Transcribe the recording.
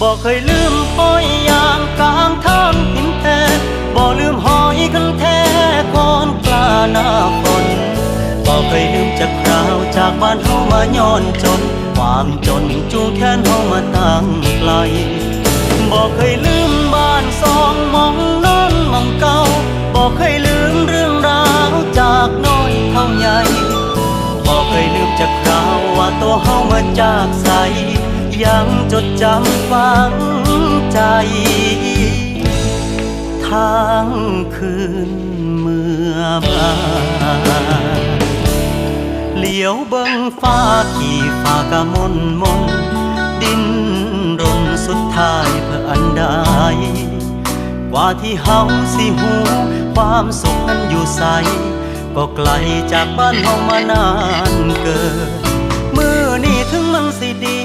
บอกเคยลืมห้อยยางกลางทางหินแท้บอกลืมหอยคันแท้คอนกลาหน้าฝนบอกเคยลืมจากคราวจากบ้านเฮามาย้อนจน ความจนจูงแขนเฮามาตั้งไกลบอกเคยลืมบ้านสองมองนอนมองเก่าบอกเคยลืมเรื่องราวจากน้อยเท่าใหญ่บอกเคยลืมจากคราวว่าตัวเฮามาจากใส ยังจดจำฝังใจทางคืนเมื่อมาเหลียวเบิ่งฟ้าขี่ฟ้ากะมนมน ดินรนสุดท้ายเพื่ออันใดกว่าที่เฮาสิหู ความสุขนั้นอยู่ใส ก็ไกลจากบ้านเฮามานานเกิน มือนี่ถึงมันสิดี